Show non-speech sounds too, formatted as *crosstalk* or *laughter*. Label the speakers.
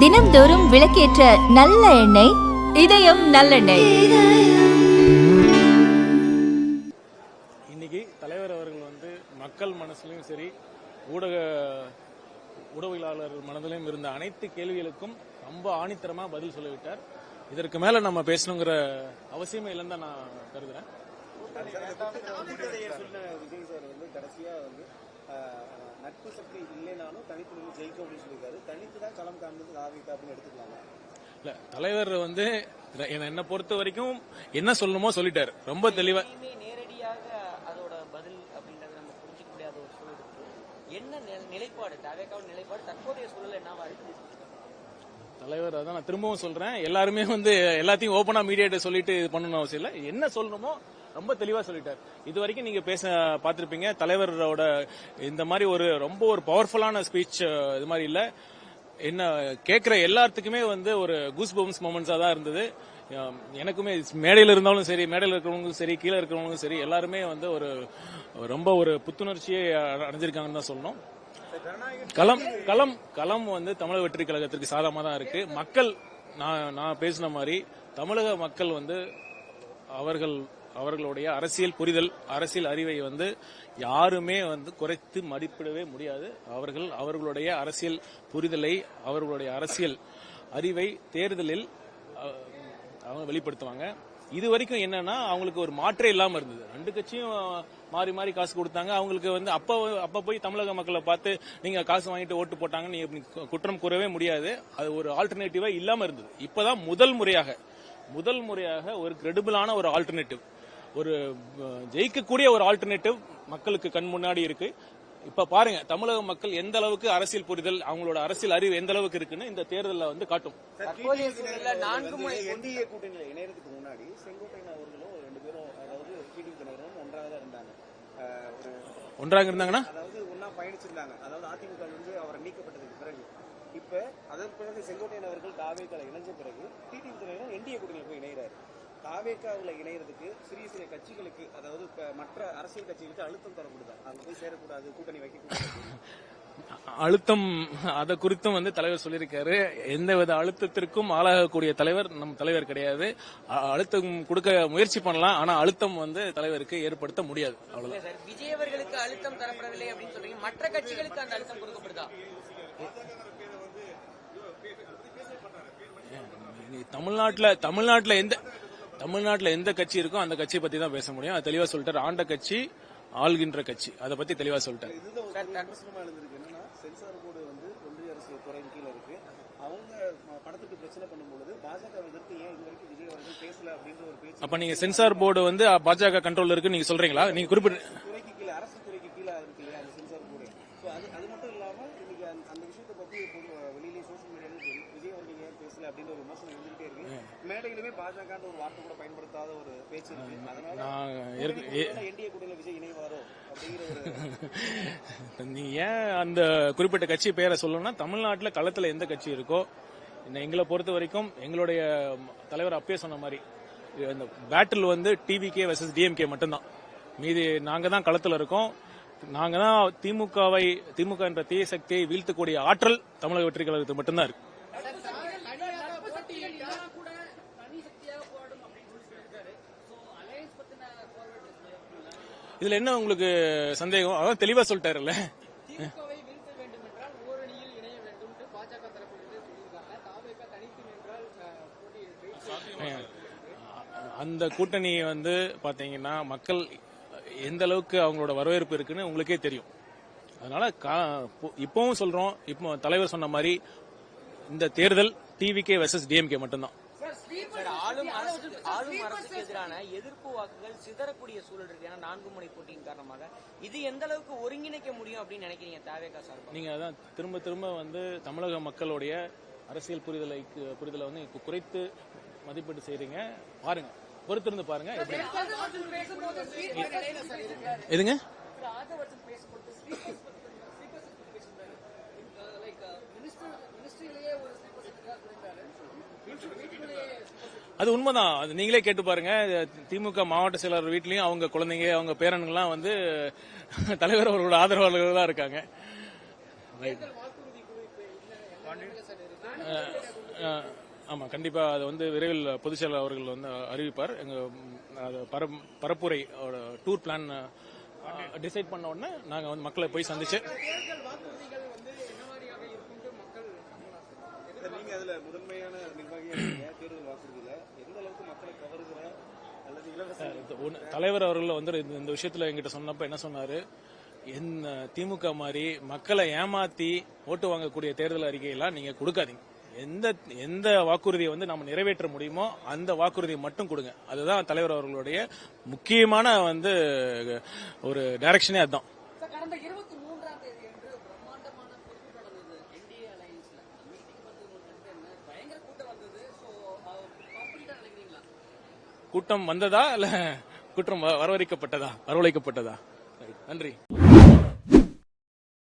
Speaker 1: தினம்தோறும் விளக்கேற்ற நல்ல எண்ணெய் இதயம் நல்லெண்ணெய்.
Speaker 2: இன்னைக்கு தலைவர் அவர்கள் வந்து மக்கள் மனசுலயும் சரி ஊடக ஊடகவியலாளர் மனதிலும் இருந்த அனைத்து கேள்விகளுக்கும் ரொம்ப ஆணித்தரமா பதில் சொல்லிவிட்டார். இதற்கு மேல நம்ம பேசணுங்கிற அவசியமே இல்லைன்னு தான் நான் கருதுறேன்.
Speaker 3: கடைசியா வந்து நட்பு சக்தி இல்லைனாலும் தனித்து நின்று ஜெயிக்கும் அப்படின்னு சொல்லியிருக்காரு. தனித்து தான் களம் காண்பது ஆவிக்கு அப்படின்னு எடுத்துக்கலாமா?
Speaker 2: இல்ல தலைவர் வந்து என்ன- என்னை பொறுத்த வரைக்கும் என்ன சொல்லணுமோ சொல்லிட்டாரு. ரொம்ப தெளிவா
Speaker 4: நேரடியாக அதோட பதில் அப்படின்றத நம்ம புரிஞ்சிக்க முடியாத ஒரு சூழல் இருக்கு. என்ன நில- நிலைப்பாடு? தவேக்காவோட நிலைப்பாடு தற்போதைய சூழல் என்னவா இருக்கு?
Speaker 2: தலைவர் அதான் நான் திரும்பவும் சொல்றேன். எல்லாருமே வந்து எல்லாத்தையும் ஓப்பனா மீடியாட்ட சொல்லிட்டு இது பண்ணணும் அவசியம் இல்லை. என்ன சொல்லணுமோ ரொம்ப தெளிவா சொல்லிட்டார். இது வரைக்கும் நீங்க பேச பார்த்திருப்பீங்க தலைவரோட இந்த மாதிரி ஒரு ரொம்ப ஒரு பவர்ஃபுல்லான ஸ்பீச் இது மாதிரி இல்ல. என்ன கேட்கிற எல்லாத்துக்குமே வந்து ஒரு கூஸ் பம்ஸ் மூமெண்ட்ஸா தான் இருந்தது. எனக்குமே மேடையில் இருந்தாலும் சரி மேடையில் இருக்கிறவங்களும் சரி கீழே இருக்கிறவங்களும் சரி எல்லாருமே வந்து ஒரு ரொம்ப ஒரு புத்துணர்ச்சியை அடைஞ்சிருக்காங்கன்னு தான் சொல்லணும். களம் களம் களம் வந்து தமிழக வெற்றி கழகத்திற்கு சாதகமாக தான் இருக்கு. மக்கள் நான் நான் பேசின மாதிரி தமிழக மக்கள் வந்து அவர்கள் அவர்களுடைய அரசியல் புரிதல் அரசியல் அறிவை வந்து யாருமே வந்து குறைத்து மதிப்பிடவே முடியாது. அவர்கள் அவர்களுடைய அரசியல் புரிதலை அவர்களுடைய அரசியல் அறிவை தேர்தலில் அவங்க வெளிப்படுத்துவாங்க. இது வரைக்கும் என்னன்னா அவங்களுக்கு ஒரு மாற்றே இல்லாம இருந்தது. ரெண்டு கட்சியும் மாறி மாறி காசு கொடுத்தாங்க. அவங்களுக்கு வந்து அப்ப அப்ப போய் தமிழக மக்களை பார்த்து நீங்க காசு வாங்கிட்டு ஓட்டு போட்டாங்க. நீங்க கு- குற்றம் கூறவே முடியாது. அது ஒரு ஆல்டர்னேட்டிவா இல்லாம இருந்தது. இப்பதான் முதல் முறையாக முதல் முறையாக ஒரு கிரெடிபிளான ஒரு ஆல்டர்னேட்டிவ் ஒரு ஜெயிக்கக்கூடிய ஒரு ஆல்டர்னேட்டிவ் மக்களுக்கு கண் முன்னாடி இருக்கு. இப்ப பாருங்க தமிழக மக்கள் எந்த அளவுக்கு அரசியல் புரிதல் அவங்களோட அரசியல் அறிவு எந்த அளவுக்கு இருக்குன்னு இந்த தேர்தலில் வந்து காட்டும்.
Speaker 3: கூட்டணியில இணையறதுக்கு முன்னாடி செங்கோட்டையன் அவர்களும் ரெண்டு பேரும் அதாவது டிடிவி ஒன்றாக தான் இருந்தாங்க.
Speaker 2: ஒன்றாக இருந்தாங்கன்னா?
Speaker 3: அதாவது ஒன்னா பயணிச்சிருந்தாங்க. அதாவது அதிமுக இருந்து அவர் நீக்கப்பட்டதுக்கு பிறகு. இப்ப அதன் பிறகு செங்கோட்டையன் அவர்கள் தாவேக்கால இணைஞ்ச பிறகு டிடிவி தினகரன் என்டிஏ கூட்டணியில் போய் இணைகிறாரு தாவேக்காவில் இணையறதுக்கு சிறிய சிறிய கட்சிகளுக்கு அதாவது மற்ற அரசியல் கட்சிகளுக்கு அழுத்தம் தரப்படுதா அங்க போய் சேரக்கூடாது கூட்டணி வைக்கக்கூடாது.
Speaker 2: அழுத்தம் அதை குறித்தும் வந்து தலைவர் சொல்லியிருக்காரு. எந்தவித அழுத்தத்திற்கும் ஆளாகக்கூடிய தலைவர் நம் தலைவர் கிடையாது. அழுத்தம் கொடுக்க முயற்சி பண்ணலாம் ஆனா அழுத்தம் வந்து தலைவருக்கு ஏற்படுத்த முடியாது. அவ்வளவுதான்.
Speaker 4: விஜய் அவர்களுக்கு அழுத்தம் தரப்படவில்லை அப்படின்னு சொல்றீங்க. மற்ற கட்சிகளுக்கு அந்த அழுத்தம் கொடுக்கப்படுதா?
Speaker 2: நீ தமிழ்நாட்டுல தமிழ்நாட்டுல எந்த தமிழ்நாட்டுல எந்த கட்சி இருக்கோ அந்த கட்சியை பத்தி தான் பேச முடியும். அது தெளிவா சொல்லிட்டாரு. ஆண்ட கட்சி ஆள்கின்ற கட்சி. அதை பத்தி தெளிவா சொல்லிட்டாரு.
Speaker 3: என்னன்னா சென்சார் போர்டு வந்து ஒன்றிய அரசு துறையின் கீழ இருக்கு. அவங்க ம- படத்துக்கு பிரச்சனை பண்ணும்பொழுது பாஜக எதிர்த்து ஏன் இது வரைக்கும் விஜய் அவர்கள் பேசல அப்படின்ற ஒரு பேச்சு
Speaker 2: அப்ப நீங்க சென்சார் போர்டு வந்து பாஜக கண்ட்ரோல் இருக்கு. நீங்க சொல்றீங்களா? நீங்க குறிப்பிட்ட
Speaker 3: துறைக்கு கீழே அரசு துறைக்கு கீழே இருக்கு இல்லையா அந்த சென்சார் போர்டு ஸோ அது அது மட்டும் இல்லாம இன்னைக்கு அந்த- அந்த விஷயத்தை பத்தி இப்போ வெளியிலேயே சோஷியல் மீடியாலையும் விஜய் அவர்கள் ஏன் பேசல அப்படின்ற ஒரு விமர்சனம் இருந்துகிட்டே இருக்கு மேடையிலுமே பாஜகன்ற ஒரு வார்த்தை கூட பயன்படுத்தாத ஒரு பேச்சு இருக்கு. அதனால என்டிஏ கூட்டணியில் விஜய் இணைவாரோ அப்படிங்கிற *laughs*
Speaker 2: நீ ஏன் அந்த குறிப்பிட்ட கட்சி பேரை சொல்லணும்னா தமிழ்நாட்டுல களத்துல எந்த கட்சி இருக்கோ எங்களை பொறுத்த வரைக்கும் எங்களுடைய தலைவர் அப்பயே சொன்ன மாதிரி இந்த பேட்டில் வந்து டிவிகே வெர்சஸ் டிஎம்கே மட்டும்தான். மீதி நாங்க தான் களத்துல இருக்கோம். நாங்க தான் திமுகவை திமுக என்ற தீய சக்தியை வீழ்த்தக்கூடிய ஆற்றல் தமிழக வெற்றி கழகத்துக்கு மட்டும்தான் இருக்கு. இதுல என்ன உங்களுக்கு சந்தேகம்? அதான் தெளிவா சொல்லிட்டாருல்ல. அந்த கூட்டணி வந்து பாத்தீங்கன்னா மக்கள் எந்த அளவுக்கு அவங்களோட வரவேற்பு இருக்குன்னு உங்களுக்கே தெரியும். அதனால இப்பவும் சொல்றோம். இப்போ தலைவர் சொன்ன மாதிரி இந்த தேர்தல் டிவிகே வெர்சஸ் டிஎம்கே மட்டும்தான்.
Speaker 4: ஆளும் அரசுக்கு ஆளும் அரசுக்கு எதிரான எதிர்ப்பு வாக்குகள் சிதறக்கூடிய சூழல் இருக்கு. ஏன்னா நான்கு முனை போட்டியின் காரணமாக இது எந்த அளவுக்கு ஒருங்கிணைக்க முடியும் அப்படின்னு நினைக்கிறீங்க தாவேக்கா சார்பா
Speaker 2: நீங்க அதான் திரும்ப திரும்ப வந்து தமிழக மக்களுடைய அரசியல் புரிதலை புரிதலை வந்து குறைத்து மதிப்பீடு செய்றீங்க. பாருங்க. பொறுத்திருந்து பாருங்க. எதுங்க? அது உண்மைதான். அது நீங்களே கேட்டு பாருங்க. திமுக மாவட்ட செயலாளர் வீட்லயும் அவங்க குழந்தைங்க அவங்க பேரனுங்கெல்லாம் வந்து *laughs* தலைவர் அவர்களோட ஆதரவாளர்கள் தான் இருக்காங்க. ரைட் ஆமா கண்டிப்பா அது வந்து விரைவில் பொதுச் செயலாளர் அவர்கள் வந்து அறிவிப்பார். எங்க அது பரம் பரப்புரை டூர் பிளான் டிசைட் பண்ண உடனே நாங்க வந்து மக்களை போய் சந்திச்சு
Speaker 3: சார், நீங்க அதுல முதன்மையான நிர்வாகியா இருக்கீங்க தேர்தல் வாக்குறுதியில எந்த அளவுக்கு மக்களை கவருகிற அல்லது இலவச
Speaker 2: இது ஒண்ணு- தலைவர் அவர்கள் வந்து இந்த- விஷயத்துல என்கிட்ட சொன்னப்ப என்ன சொன்னாரு? என்ன திமுக மாதிரி மக்களை ஏமாத்தி ஓட்டு வாங்கக்கூடிய தேர்தல் அறிக்கையெல்லாம் நீங்க கொடுக்காதீங்க. எந்த எந்த வாக்குறுதியை வந்து நம்ம நிறைவேற்ற முடியுமோ அந்த வாக்குறுதியை மட்டும் கொடுங்க. அதுதான் தலைவர் அவர்களுடைய முக்கியமான வந்து ஒரு டைரக்ஷனே அதுதான். கூட்டம் வந்ததா இல்ல குற்றம் வ- வரவழைக்கப்பட்டதா வரவழைக்கப்பட்டதா? நன்றி.